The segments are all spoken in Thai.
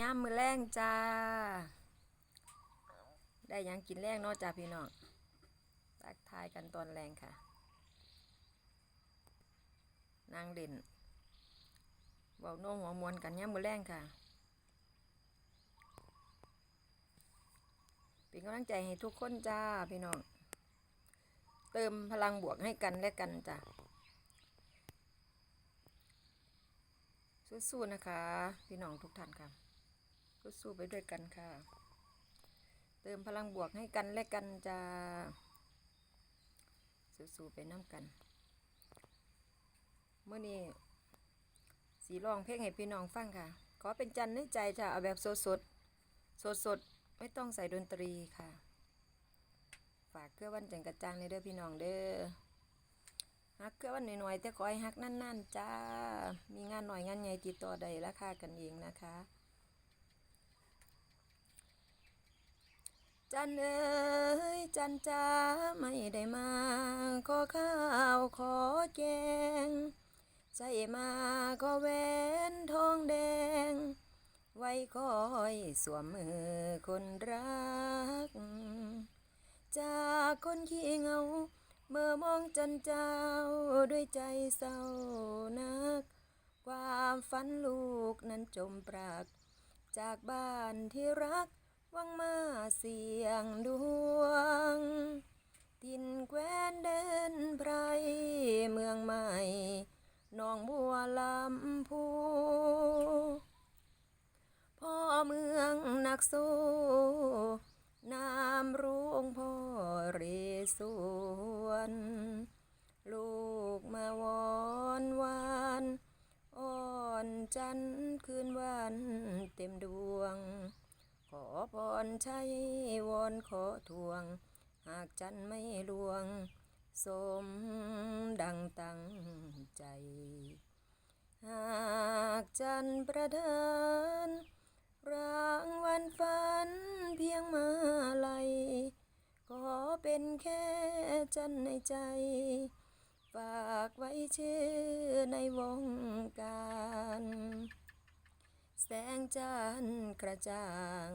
ย่ามมือแรงจ้า ได้ยังกินแรงเนาะจ้าพี่น้องตักทายกันตอนแรงค่ะ นางเด่นเบาโน้มหัวมวนกันย่ามมือแรงค่ะ เป็นกำลังใจให้ทุกคนจ้าพี่น้อง เติมพลังบวกให้กันและกันจ้ะสู้ๆนะคะ พี่น้องทุกท่านค่ะ สู้ไปด้วยกันค่ะ เติมพลังบวกให้กันและกันจ้าสู้ๆไปน้ำกันเมื่อนี้สีรองเพลงให้พี่น้องฟังค่ะ ขอเป็นจันในใจจ้ะเอาแบบสดสดสดสดๆไม่ต้องใส่ดนตรีค่ะ ฝากเครื่อวันจังกระจังในเด้อพี่น้องเด้อฮักเกือวันหน่อยๆแต่ขอให้ฮักนั่นๆจ้ามีงานหน่อยงานใหญ่ติดต่อได้ราคากันเองนะคะ จันเอ้ยจันจ้าไม่ได้มา ขอข้าวขอแกงใส่มาขอแหวนทองแดง ไว้คอยสวมมือคนรัก จากคนขี้เงา เมื่อมองจันเจ้าด้วยใจเศร้านัก ความฝันลูกนั้นจมปรักจากบ้านที่รัก วังมาเสียงดวงทินแคว้นเดินไพรเมืองใหม่หนองบัวลำพูพ่อเมืองนักสู้น้ำรุ่งพ่อเรสวนลูกมาวอนวานอ่อนจันทร์คืนวันเต็มดวง ขอพรชัยวอนขอทวง หากจันไม่ลวง สมดังตั้งใจ หากจันประทานรางวันฝันเพียงมาลัยขอเป็นแค่จันในใจ ฝากไว้ชื่อในวงการ งจันทร์กระจ่าง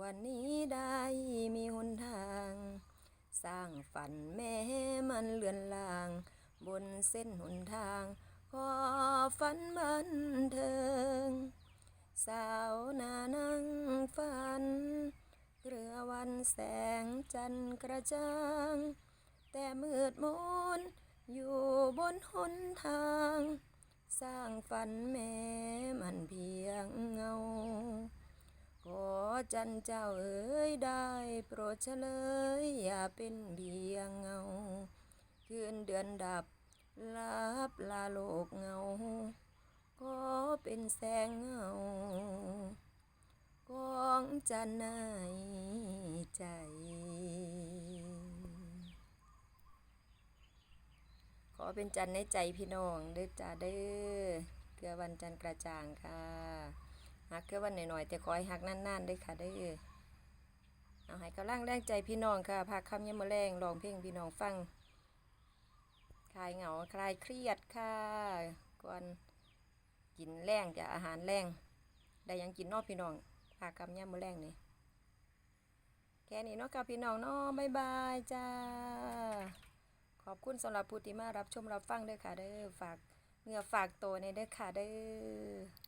วันนี้ได้มีหนทาง สร้างฝันแม้มันเลือนลาง บนเส้นหนทาง ขอฝันบันเทิง สาวนานั่งฝันเกลือวันแสงจันทร์กระจ่าง แต่มืดมนอยู่บนหนทาง สร้างฝันแม้มันเพียงเงา ขอจันเจ้าเอ๋ยได้โปรดเฉลยอย่าเป็นเพียงเงา คืนเดือนดับลับลาโลกเงาขอเป็นแสงเงา ของจันในใจ ข อเป็นจันในใจพี่น้องเด้อจ้าเด้อเพื่อวันจันกระจ่างค่ะหักเพื่อวันหน่อยๆแต่ขอให้หักนานๆด้อค่ะเด้อเอาให้กำลังแรงใจพี่น้องค่ะพาคำยามะแรงร้องเพลงพี่น้องฟังคลายเหงาคลายเครียดค่ะก่อนกินแรงจะอาหารแรงได้ยังกินนอกพี่น้องพาคำยามะแรงนี่แค่นี้เนาะค่ะพี่น้องเนาะบ๊ายบายจ้า ขอบคุณสำหรับผู้ที่มารับชมรับฟังด้วยค่ะเด้อฝากเนื้อฝากตัวในเด้อค่ะเด้อ